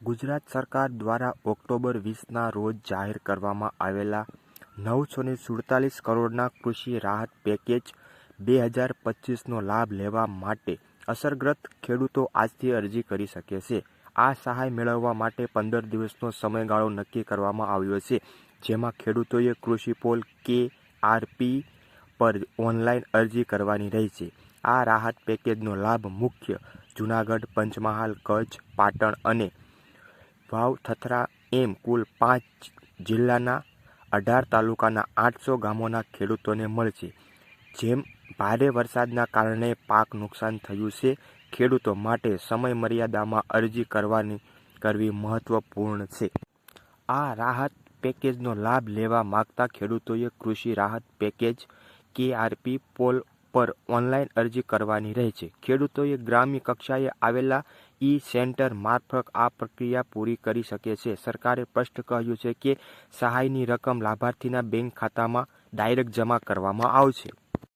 ગુજરાત સરકાર દ્વારા ઓક્ટોબર વીસના રોજ જાહેર કરવામાં આવેલા નવસો ને સુડતાલીસ કરોડના કૃષિ રાહત પેકેજ બે હજાર પચીસનો લાભ લેવા માટે અસરગ્રસ્ત ખેડૂતો આજથી અરજી કરી શકે છે. આ સહાય મેળવવા માટે પંદર દિવસનો સમયગાળો નક્કી કરવામાં આવ્યો છે, જેમાં ખેડૂતોએ કૃષિ પોલ કે આરપી પર ઓનલાઈન અરજી કરવાની રહેશે આ રાહત પેકેજનો લાભ મુખ્ય જૂનાગઢ, પંચમહાલ, કચ્છ, પાટણ અને વાવ થથરા એમ કુલ પાંચ જિલ્લાના અઢાર તાલુકાના આઠસો ગામોના ખેડૂતોને મળશે. જેમ ભારે વરસાદના કારણે પાક નુકસાન થયું છે, ખેડૂતો માટે સમય મર્યાદામાં અરજી કરવાની કરવી મહત્વપૂર્ણ છે. આ રાહત પેકેજનો લાભ લેવા માગતા ખેડૂતોએ કૃષિ રાહત પેકેજ, કેઆરપી, પોલ પર ઓનલાઈન અરજી કરવાની રહેશે ખેડૂતોએ ગ્રામ્ય કક્ષાએ આવેલા ઈ સેન્ટર મારફત આ પ્રક્રિયા પૂરી કરી શકે છે. સરકારે સ્પષ્ટ કહ્યું છે કે સહાયની રકમ લાભાર્થીના બેંક ખાતામાં ડાયરેક્ટ જમા કરવામાં આવશે.